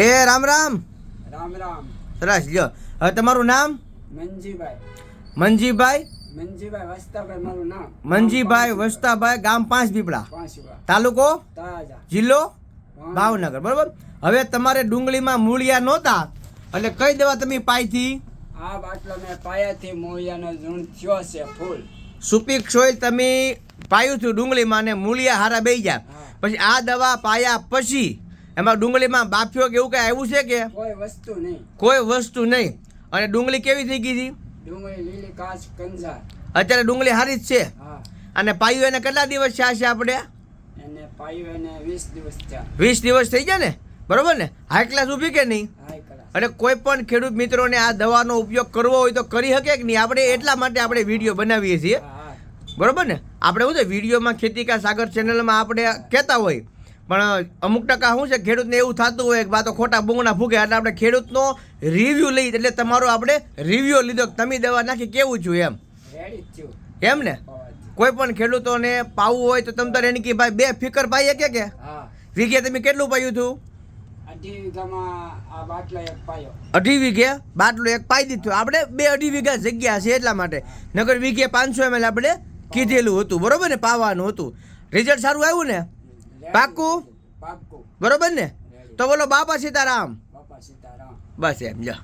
એ રામ રામ. રામ રામ. સરસ લ્યો. હવે તમારું નામ? મનજીભાઈ મનજીભાઈ મનજીભાઈ વસ્તાભાઈ મારું નામ. મનજીભાઈ વસ્તાભાઈ ગામ પાંચ પીપળા. તાલુકો? તાજા. જિલ્લો? ભાવનગર બરોબર? હવે તમારે ડુંગળીમાં મૂળિયા નહોતા એટલે કઈ દવા તમે પાઈથી? આ બાટલો મેં પાયાથી મૂળિયાનો ઝૂંડ થયો છે ફૂલ. સુપીક સોય તમે પાયું છું ડુંગળીમાં ને મૂળિયા હારા બેઈ ગયા. પછી આ દવા પાયા પછી એમાં ડુંગળીમાં બાફ્યો કે એવું કઈ આવ્યું છે કે? કોઈ વસ્તુ નહીં. કોઈ વસ્તુ નહીં. અને ડુંગળી કેવી થઈ ગઈ હતી? ડુંગળી લીલી કાચ કંજાર. અત્યારે ડુંગળી હારી જ છે. અને પાયું એને કેટલા દિવસ થયા છે આપણે? એને પાયું એને વીસ દિવસ થયા. વીસ દિવસ થઈ ગયા ને? બરોબર ને? હાઈ ક્લાસ ઊભી કે નહીં? અને કોઈ પણ ખેડૂત મિત્રોને આ દવાનો ઉપયોગ કરવો હોય તો કરી શકે કે નહીં? આપણે એટલા માટે આપણે વીડિયો બનાવીએ છીએ. બરોબર ને? આપણે શું છે વિડીયોમાં ખેતી કા સાગર ચેનલમાં આપણે કહેતા હોય. પણ અમુક ટકા શું છે ખેડૂતને એવું થતું હોય કે બા તો ખોટા બૂંગણા ફૂગે એટલે આપણે ખેડૂતનો રિવ્યૂ લઈ એટલે તમારો આપણે રિવ્યૂ લીધો તમે દવા નાખી કેવું છું એમ? એમ ને? કોઈ પણ ખેડૂતોને પાવું હોય તો તમે તારે એની કે ભાઈ બે ફિકર પાઈએ કે કે? વીઘે તમે કેટલું પાયું હતું? અઢી વીઘે? બાટલો એક પાઈ દીધું. આપણે બે અઢી વીઘા જગ્યા છે એટલા માટે. નગર વીઘે પાંચસો એમએલ આપણે કીધેલું હતું. બરોબર ને? પાવાનું હતું. રિઝલ્ટ સારું આવ્યું ને? પાક્કું? બરોબર ને? તો બોલો બાપા સીતારામ. બાપા સીતારામ. બસ એમ જા